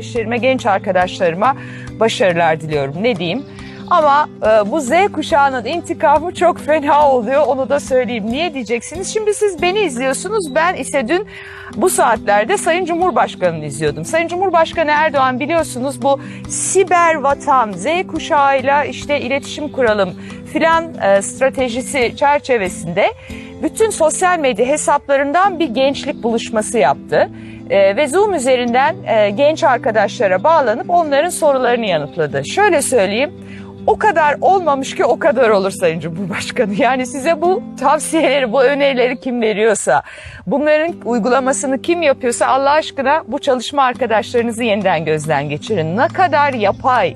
kardeşlerime, genç arkadaşlarıma başarılar diliyorum. Ne diyeyim? Ama e, bu Z kuşağının intikamı çok fena oluyor onu da söyleyeyim. Niye diyeceksiniz? Şimdi siz beni izliyorsunuz. Ben ise dün bu saatlerde Sayın Cumhurbaşkanı'nı izliyordum. Sayın Cumhurbaşkanı Erdoğan biliyorsunuz bu siber vatan Z kuşağıyla işte iletişim kuralım filan e, stratejisi çerçevesinde bütün sosyal medya hesaplarından bir gençlik buluşması yaptı. E, ve Zoom üzerinden e, genç arkadaşlara bağlanıp onların sorularını yanıtladı. Şöyle söyleyeyim, o kadar olmamış ki o kadar olur Sayın Cumhurbaşkanı. Yani size bu tavsiyeleri, bu önerileri kim veriyorsa, bunların uygulamasını kim yapıyorsa Allah aşkına bu çalışma arkadaşlarınızı yeniden gözden geçirin. Ne kadar yapay,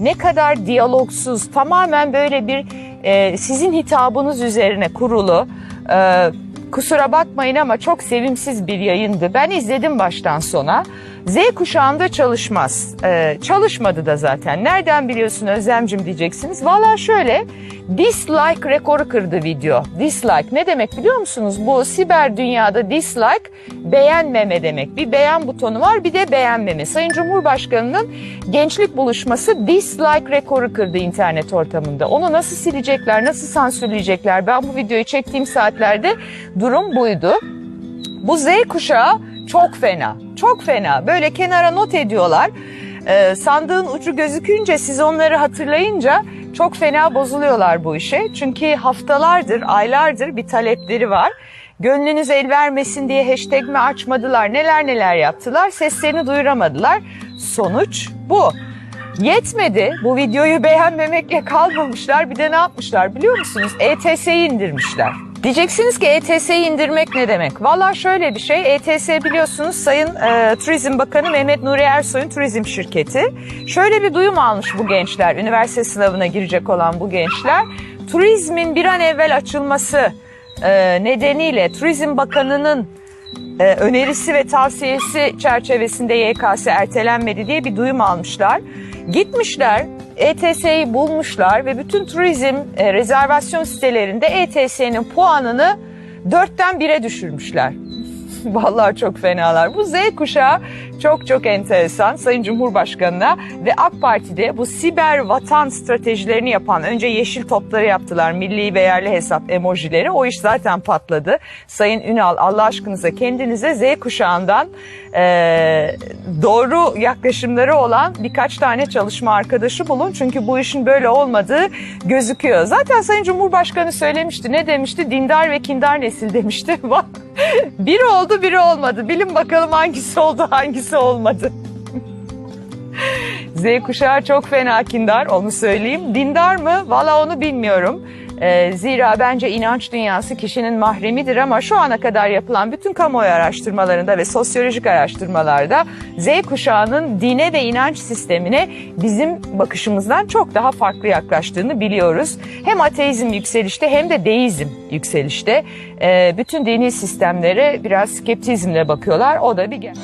ne kadar diyalogsuz, tamamen böyle bir e, sizin hitabınız üzerine kurulu, e, kusura bakmayın ama çok sevimsiz bir yayındı. Ben izledim baştan sona. Z kuşağında çalışmaz. Ee, çalışmadı da zaten. Nereden biliyorsun Özlemcim diyeceksiniz. Valla şöyle dislike rekoru kırdı video. Dislike ne demek biliyor musunuz? Bu siber dünyada dislike beğenmeme demek. Bir beğen butonu var bir de beğenmeme. Sayın Cumhurbaşkanı'nın gençlik buluşması dislike rekoru kırdı internet ortamında. Onu nasıl silecekler, nasıl sansürleyecekler? Ben bu videoyu çektiğim saatlerde durum buydu. Bu Z kuşağı çok fena, çok fena. Böyle kenara not ediyorlar. Ee, sandığın ucu gözükünce siz onları hatırlayınca çok fena bozuluyorlar bu işe. Çünkü haftalardır, aylardır bir talepleri var. Gönlünüz el vermesin diye hashtag mi açmadılar, neler neler yaptılar. Seslerini duyuramadılar. Sonuç bu. Yetmedi. Bu videoyu beğenmemekle kalmamışlar. Bir de ne yapmışlar biliyor musunuz? ETS'yi indirmişler. Diyeceksiniz ki ETS'yi indirmek ne demek? Valla şöyle bir şey. ETS biliyorsunuz Sayın e, Turizm Bakanı Mehmet Nuri Ersoy'un turizm şirketi. Şöyle bir duyum almış bu gençler. Üniversite sınavına girecek olan bu gençler. Turizmin bir an evvel açılması e, nedeniyle Turizm Bakanı'nın e, önerisi ve tavsiyesi çerçevesinde YKS ertelenmedi diye bir duyum almışlar. Gitmişler ETS'yi bulmuşlar ve bütün turizm e, rezervasyon sitelerinde ETS'nin puanını dörtten bire düşürmüşler. Vallahi çok fenalar. Bu Z kuşağı çok çok enteresan. Sayın Cumhurbaşkanı'na ve AK Parti'de bu siber vatan stratejilerini yapan önce yeşil topları yaptılar. Milli ve yerli hesap emojileri. O iş zaten patladı. Sayın Ünal Allah aşkınıza kendinize Z kuşağından e, doğru yaklaşımları olan birkaç tane çalışma arkadaşı bulun. Çünkü bu işin böyle olmadığı gözüküyor. Zaten Sayın Cumhurbaşkanı söylemişti. Ne demişti? Dindar ve kindar nesil demişti. Biri oldu biri olmadı. Bilin bakalım hangisi oldu hangisi olmadı. Z kuşağı çok fena kindar onu söyleyeyim. Dindar mı? Valla onu bilmiyorum. Ee, zira bence inanç dünyası kişinin mahremidir ama şu ana kadar yapılan bütün kamuoyu araştırmalarında ve sosyolojik araştırmalarda Z kuşağının dine ve inanç sistemine bizim bakışımızdan çok daha farklı yaklaştığını biliyoruz. Hem ateizm yükselişte hem de deizm yükselişte. Ee, bütün dini sistemlere biraz skeptizmle bakıyorlar. O da bir gerçek.